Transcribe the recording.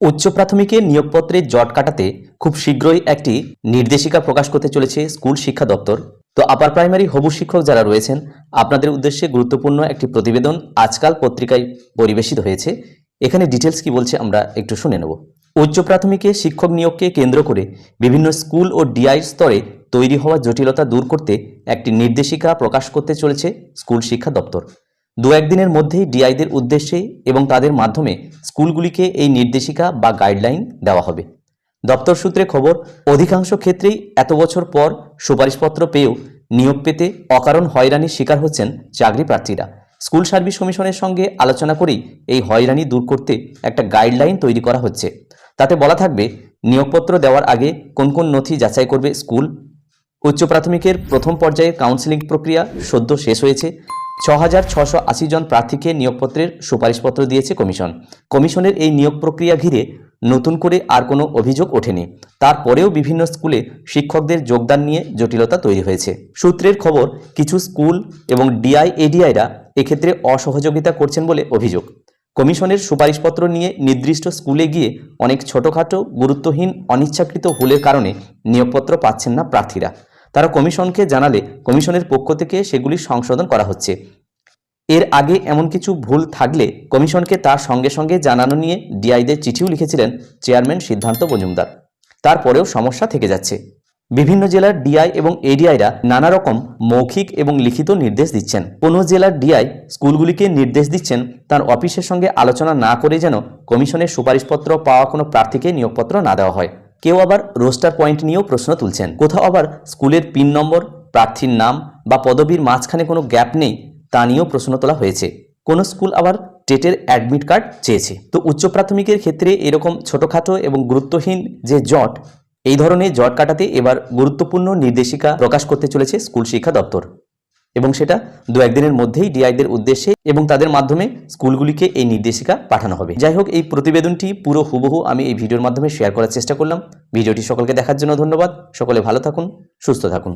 উচ্চ প্রাথমিকে নিয়োগপত্রের জট কাটাতে খুব শীঘ্রই একটি নির্দেশিকা প্রকাশ করতে চলেছে স্কুল শিক্ষা দপ্তর। তো আপার প্রাইমারি হবু শিক্ষক যারা রয়েছেন, আপনাদের উদ্দেশ্যে গুরুত্বপূর্ণ একটি প্রতিবেদন আজকাল পত্রিকায় পরিবেশিত হয়েছে। এখানে ডিটেলস কি বলছে আমরা একটু শুনে নেব। উচ্চ প্রাথমিকে শিক্ষক নিয়োগকে কেন্দ্র করে বিভিন্ন স্কুল ও ডিআই স্তরে তৈরি হওয়া জটিলতা দূর করতে একটি নির্দেশিকা প্রকাশ করতে চলেছে স্কুল শিক্ষা দপ্তর। দু একদিনের মধ্যেই ডিআইদের উদ্দেশ্যে এবং তাদের মাধ্যমে স্কুলগুলিকে এই নির্দেশিকা বা গাইডলাইন দেওয়া হবে। দপ্তর সূত্রে খবর, অধিকাংশ ক্ষেত্রেই এত বছর পর সুপারিশপত্র পেয়েও নিয়োগ পেতে অকারণ হয়রানির শিকার হচ্ছেন চাকরি প্রার্থীরা। স্কুল সার্ভিস কমিশনের সঙ্গে আলোচনা করেই এই হয়রানি দূর করতে একটা গাইডলাইন তৈরি করা হচ্ছে। তাতে বলা থাকবে, নিয়োগপত্র দেওয়ার আগে কোন কোন নথি যাচাই করবে স্কুল? উচ্চ প্রাথমিকের প্রথম পর্যায়ে কাউন্সেলিং প্রক্রিয়া সদ্য শেষ হয়েছে। ছ হাজার ছশো আশি জন প্রার্থীকে নিয়োগপত্রের সুপারিশপত্র দিয়েছে কমিশন। কমিশনের এই নিয়োগ প্রক্রিয়া ঘিরে নতুন করে আর কোনো অভিযোগ ওঠেনি। তারপরেও বিভিন্ন স্কুলে শিক্ষকদের যোগদান নিয়ে জটিলতা তৈরি হয়েছে। সূত্রের খবর, কিছু স্কুল এবং ডিআইএডিআইরা এক্ষেত্রে অসহযোগিতা করছেন বলে অভিযোগ। কমিশনের সুপারিশপত্র নিয়ে নির্দিষ্ট স্কুলে গিয়ে অনেক ছোটোখাটো, গুরুত্বহীন, অনিচ্ছাকৃত ভুলের কারণে নিয়োগপত্র পাচ্ছেন না প্রার্থীরা। তারা কমিশনকে জানালে কমিশনের পক্ষ থেকে সেগুলি সংশোধন করা হচ্ছে। এর আগে এমন কিছু ভুল থাকলে কমিশনকে তার সঙ্গে সঙ্গে জানানো নিয়ে ডিআইদের চিঠিও লিখেছিলেন চেয়ারম্যান সিদ্ধান্ত মজুমদার। তারপরেও সমস্যা থেকে যাচ্ছে। বিভিন্ন জেলার ডিআই এবং এডিআইরা নানা রকম মৌখিক এবং লিখিত নির্দেশ দিচ্ছেন। কোনো জেলার ডিআই স্কুলগুলিকে নির্দেশ দিচ্ছেন, তার অফিসের সঙ্গে আলোচনা না করে যেন কমিশনের সুপারিশপত্র পাওয়া কোনো প্রার্থীকে নিয়োগপত্র না দেওয়া হয়। কেউ আবার রোস্টার পয়েন্ট নিয়েও প্রশ্ন তুলছেন। কোথাও আবার স্কুলের পিন নম্বর, প্রার্থীর নাম বা পদবীর মাঝখানে কোনো গ্যাপ নেই তা নিয়েও প্রশ্ন তোলা হয়েছে। কোনো স্কুল আবার টেটের অ্যাডমিট কার্ড চেয়েছে? তো উচ্চ প্রাথমিকের ক্ষেত্রে এরকম ছোটোখাটো এবং গুরুত্বহীন যে জট, এই ধরনের জট কাটাতে এবার গুরুত্বপূর্ণ নির্দেশিকা প্রকাশ করতে চলেছে স্কুল শিক্ষা দপ্তর। এবং সেটা দু একদিনের মধ্যেই ডিআইদের উদ্দেশ্যে এবং তাদের মাধ্যমে স্কুলগুলিকে এই নির্দেশিকা পাঠানো হবে। যাই হোক, এই প্রতিবেদনটি পুরো হুবহু আমি এই ভিডিওর মাধ্যমে শেয়ার করার চেষ্টা করলাম। ভিডিওটি সকলকে দেখার জন্য ধন্যবাদ। সকলে ভালো থাকুন, সুস্থ থাকুন।